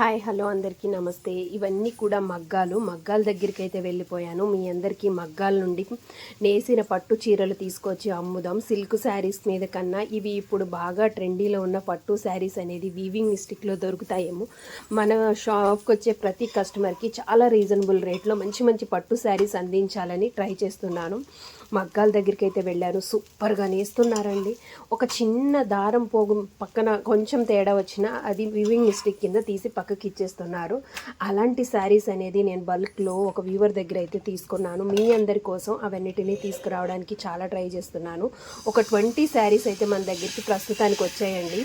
Hi hello అందరికీ నమస్తే. ఇవన్నీ కూడా మగ్గాలు. మగ్గాల దగ్గరికి అయితే వెళ్ళిపోయాను. మీ అందరికీ మగ్గాల నుండి నేసిన పట్టు చీరలు తీసుకొచ్చి అమ్ముదాం. సిల్క్ శారీస్ మీద కన్నా ఇవి ఇప్పుడు బాగా ట్రెండీలో ఉన్న పట్టు శారీస్ అనేది వీవింగ్ మిస్టిక్లో దొరుకుతాయేమో. మన షాప్కి వచ్చే ప్రతి కస్టమర్కి చాలా రీజనబుల్ రేట్లో మంచి మంచి పట్టు శారీస్ అందించాలని ట్రై చేస్తున్నాను. మగ్గాల దగ్గరికి అయితే వెళ్ళాను సూపర్గా నేస్తున్నారండి. ఒక చిన్న దారం పోగు పక్కన కొంచెం తేడా వచ్చినా అది వివింగ్ మిస్టేక్ కింద తీసి పక్కకి ఇచ్చేస్తున్నారు. అలాంటి శారీస్ అనేది నేను బల్క్లో ఒక వ్యూవర్ దగ్గర అయితే తీసుకున్నాను. మీ అందరి కోసం అవన్నిటిని తీసుకురావడానికి చాలా ట్రై చేస్తున్నాను. ఒక ట్వంటీ శారీస్ అయితే మన దగ్గరికి ప్రస్తుతానికి వచ్చాయండి.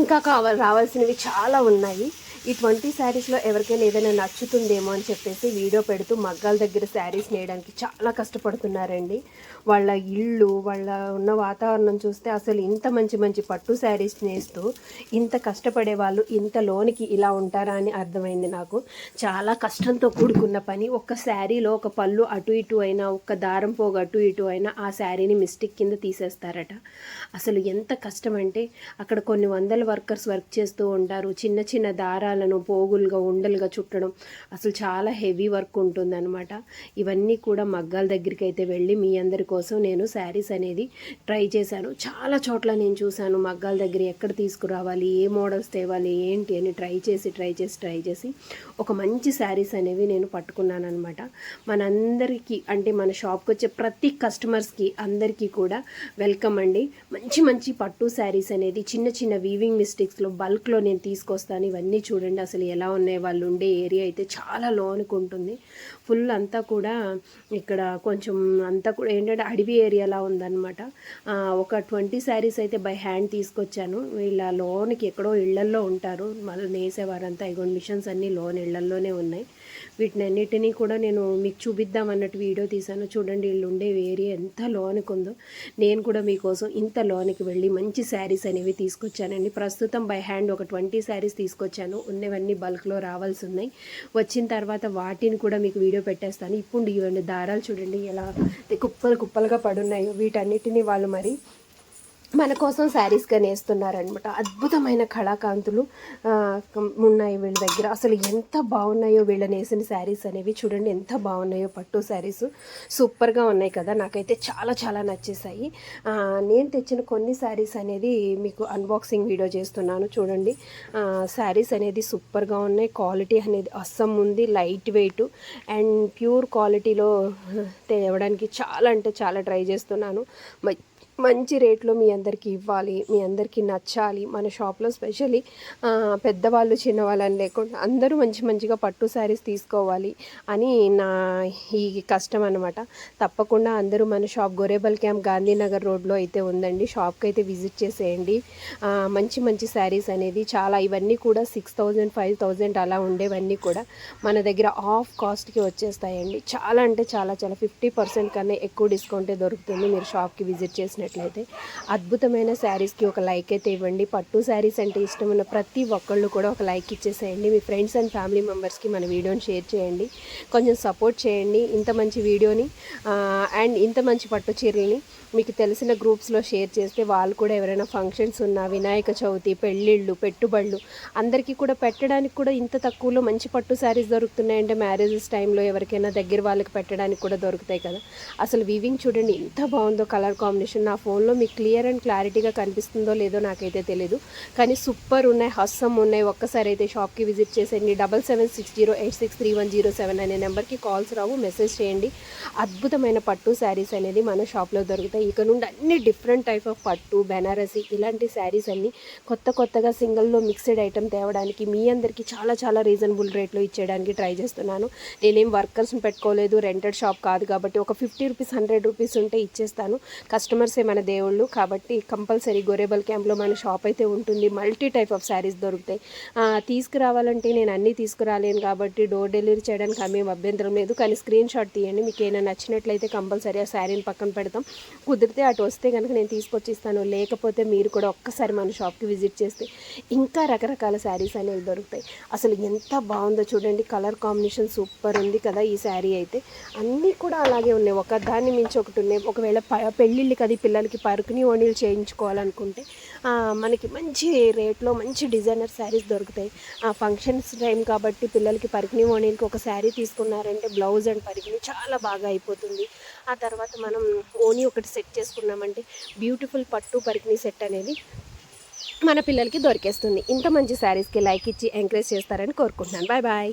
ఇంకా కావాలి రావాల్సినవి చాలా ఉన్నాయి. ఈ ట్వంటీ శారీస్లో ఎవరికైనా ఏదైనా నచ్చుతుందేమో అని చెప్పేసి వీడియో పెడుతూ మగ్గాల దగ్గర శారీస్ నేయడానికి చాలా కష్టపడుతున్నారండి. వాళ్ళ ఇళ్ళు వాళ్ళ ఉన్న వాతావరణం చూస్తే అసలు ఇంత మంచి మంచి పట్టు శారీస్ నేస్తూ ఇంత కష్టపడే వాళ్ళు ఇంత లోనికి ఇలా ఉంటారా అని అర్థమైంది నాకు. చాలా కష్టంతో కూడుకున్న పని. ఒక్క శారీలో ఒక పళ్ళు అటు ఇటు అయినా ఒక్క దారం పోగు అటు ఇటు అయినా ఆ శారీని మిస్టేక్ కింద తీసేస్తారట. అసలు ఎంత కష్టం అంటే అక్కడ కొన్ని వందల వర్కర్స్ వర్క్ చేస్తూ ఉంటారు. చిన్న చిన్న దారాలను పోగులుగా ఉండలుగా చుట్టడం అసలు చాలా హెవీ వర్క్ ఉంటుందన్నమాట. ఇవన్నీ కూడా మగ్గాల దగ్గరికి అయితే వెళ్ళి మీ అందరి కోసం నేను శారీస్ అనేది ట్రై చేశాను. చాలా చోట్ల నేను చూశాను మగ్గాల దగ్గర ఎక్కడ తీసుకురావాలి ఏ మోడల్స్ తేవాలి ఏంటి అని ట్రై చేసి ట్రై చేసి ట్రై చేసి ఒక మంచి శారీస్ అనేవి నేను పట్టుకున్నాను అనమాట మనందరికీ అంటే మన షాప్కి వచ్చే ప్రతి కస్టమర్స్కి అందరికీ కూడా వెల్కమ్ అండి. మంచి మంచి పట్టు శారీస్ అనేది చిన్న చిన్న వీవింగ్ మిస్టేక్స్లో బల్క్లో నేను తీసుకొస్తాను. ఇవన్నీ చూడండి అసలు ఎలా ఉన్నాయి వాళ్ళు ఉండే ఏరియా అయితే చాలా లోనికి ఉంటుంది. ఫుల్ అంతా కూడా ఇక్కడ కొంచెం అంతా కూడా ఏంటంటే అడవి ఏరియాలా ఉందన్నమాట. ఒక ట్వంటీ శారీస్ అయితే బై హ్యాండ్ తీసుకొచ్చాను. వీళ్ళ లోనికి ఎక్కడో ఇళ్ళల్లో ఉంటారు. మళ్ళీ నేసేవారంతా ఇగోండి మిషన్స్ అన్నీ లోన్ ఇళ్ళల్లోనే ఉన్నాయి. వీటిని అన్నిటినీ కూడా నేను మీకు చూపిద్దాం అన్నట్టు వీడియో తీశాను. చూడండి వీళ్ళు ఉండే ఏరియా ఎంత లోనికి ఉందో. నేను కూడా మీకోసం ఇంత లోనికి వెళ్ళి మంచి శారీస్ అనేవి తీసుకొచ్చానండి. ప్రస్తుతం బై హ్యాండ్ ఒక ట్వంటీ శారీస్ తీసుకొచ్చాను. ఉన్నవన్నీ బల్క్లో రావాల్సి ఉన్నాయి వచ్చిన తర్వాత వాటిని కూడా మీకు వీడియో పెట్టేస్తాను. ఇప్పుడు ఇవన్నీ దారాలు చూడండి ఎలా కుప్పలు కుప్పలుగా పడున్నాయో వీటన్నిటిని వాళ్ళు మరి మన కోసం శారీస్గా నేస్తున్నారనమాట అద్భుతమైన కళాకాంతులు ఉన్నాయి వీళ్ళ దగ్గర. అసలు ఎంత బాగున్నాయో వీళ్ళ నేసిన శారీస్ అనేవి. చూడండి ఎంత బాగున్నాయో పట్టు శారీస్. సూపర్గా ఉన్నాయి కదా. నాకైతే చాలా చాలా నచ్చేసాయి నేను తెచ్చిన కొన్ని శారీస్ అనేది మీకు అన్బాక్సింగ్ వీడియో చేస్తున్నాను. చూడండి. శారీస్ అనేది సూపర్గా ఉన్నాయి. క్వాలిటీ అనేది అస్సం ఉంది. లైట్ వెయిట్ అండ్ ప్యూర్ క్వాలిటీలో తేవడానికి చాలా అంటే చాలా ట్రై చేస్తున్నాను. మ- మంచి రేట్లో మీ అందరికీ ఇవ్వాలి మీ అందరికీ నచ్చాలి. మన షాప్లో స్పెషల్లీ పెద్దవాళ్ళు చిన్నవాళ్ళని లేకుండా అందరూ మంచి మంచిగా పట్టు శారీస్ తీసుకోవాలి అని నా ఈ కష్టం అనమాట తప్పకుండా అందరూ మన షాప్ గొరేబల్ క్యాంప్ గాంధీనగర్ రోడ్లో అయితే ఉందండి. షాప్కి అయితే విజిట్ చేసేయండి. మంచి మంచి శారీస్ అనేది చాలా ఇవన్నీ కూడా సిక్స్ థౌజండ్ ఫైవ్ థౌజండ్ అలా ఉండేవన్నీ కూడా మన దగ్గర ఆఫ్ కాస్ట్కి వచ్చేస్తాయండి. చాలా అంటే చాలా చాలా ఫిఫ్టీ పర్సెంట్ కన్నా ఎక్కువ డిస్కౌంటే దొరుకుతుంది. మీరు షాప్కి విజిట్ చేసిన చూసినట్లయితే అద్భుతమైన శారీస్కి ఒక లైక్ అయితే ఇవ్వండి. పట్టు శారీస్ అంటే ఇష్టం ఉన్న ప్రతి ఒక్కళ్ళు కూడా ఒక లైక్ ఇచ్చేసేయండి. మీ ఫ్రెండ్స్ అండ్ ఫ్యామిలీ మెంబర్స్కి మన వీడియోని షేర్ చేయండి. కొంచెం సపోర్ట్ చేయండి. ఇంత మంచి వీడియోని అండ్ ఇంత మంచి పట్టు చీరల్ని మీకు తెలిసిన గ్రూప్స్లో షేర్ చేస్తే వాళ్ళు కూడా ఎవరైనా ఫంక్షన్స్ ఉన్నా వినాయక చవితి పెళ్ళిళ్ళు పెట్టుబడులు అందరికీ కూడా పెట్టడానికి కూడా ఇంత తక్కువలో మంచి పట్టు శారీస్ దొరుకుతున్నాయంటే మ్యారేజెస్ టైంలో ఎవరికైనా దగ్గర వాళ్ళకి పెట్టడానికి కూడా దొరుకుతాయి కదా. అసలు వీవింగ్ చూడండి ఎంత బాగుందో కలర్ కాంబినేషన్ నా ఫోన్లో మీకు క్లియర్ అండ్ క్లారిటీగా కనిపిస్తుందో లేదో నాకైతే తెలీదు. కానీ సూపర్ ఉన్నాయి హస్సం ఉన్నాయి. ఒక్కసారి అయితే షాప్కి విజిట్ చేసేయండి. Double seven six zero eight six three one zero seven అనే నెంబర్కి కాల్స్ రావు మెసేజ్ చేయండి. అద్భుతమైన పట్టు శారీస్ అనేది మన షాప్లో దొరుకుతాయి. ఇక నుండి అన్ని డిఫరెంట్ టైప్ ఆఫ్ పట్టు బెనారసి ఇలాంటి శారీస్ అన్ని కొత్త కొత్తగా సింగిల్లో మిక్స్డ్ ఐటమ్ తేవడానికి మీ అందరికీ చాలా చాలా రీజనబుల్ రేట్లో ఇచ్చేయడానికి ట్రై చేస్తున్నాను. నేనేం వర్కర్స్ని పెట్టుకోలేదు రెంటెడ్ షాప్ కాదు కాబట్టి ఒక ఫిఫ్టీ రూపీస్ హండ్రెడ్ రూపీస్ ఉంటే ఇచ్చేస్తాను. కస్టమర్స్ మన దేవుళ్ళు. కాబట్టి కంపల్సరీ గొరేబల్ క్యాంప్లో మన షాప్ అయితే ఉంటుంది. మల్టీ టైప్ ఆఫ్ శారీస్ దొరుకుతాయి. తీసుకురావాలంటే నేను అన్నీ తీసుకురాలేను కాబట్టి డోర్ డెలివరీ చేయడానికి ఆమె అభ్యంతరం లేదు. కానీ స్క్రీన్ షాట్ తీయండి. మీకు ఏమైనా నచ్చినట్లయితే కంపల్సరీ ఆ శారీని పక్కన పెడతాం. కుదిరితే అటు వస్తే కనుక నేను తీసుకొచ్చి ఇస్తాను లేకపోతే మీరు కూడా ఒక్కసారి మన షాప్కి విజిట్ చేస్తే ఇంకా రకరకాల శారీస్ అనేవి దొరుకుతాయి. అసలు ఎంత బాగుందో చూడండి. కలర్ కాంబినేషన్ సూపర్ ఉంది కదా ఈ శారీ అయితే. అన్నీ కూడా అలాగే ఉన్నాయి. ఒక దాన్ని మించి ఒకటి ఉన్నాయి. ఒకవేళ పెళ్ళిళ్ళు పెళ్ళిళ్ళకి అది పిల్లలకి పరుకుని ఓణీలు చేయించుకోవాలనుకుంటే మనకి మంచి రేట్లో మంచి డిజైనర్ శారీస్ దొరుకుతాయి. ఆ ఫంక్షన్స్ టైం కాబట్టి పిల్లలకి పరికిణి ఓణీలకి ఒక శారీ తీసుకున్నారంటే బ్లౌజ్ అండ్ పరికిణి చాలా బాగా అయిపోతుంది. ఆ తర్వాత మనం ఓనీ ఒకటి సెట్ చేసుకున్నామంటే బ్యూటిఫుల్ పట్టు పరికిణి సెట్ అనేది మన పిల్లలకి దొరికేస్తుంది. ఇంత మంచి శారీస్కి లైక్ ఇచ్చి ఎంకరేజ్ చేస్తారని కోరుకుంటున్నాను. Bye bye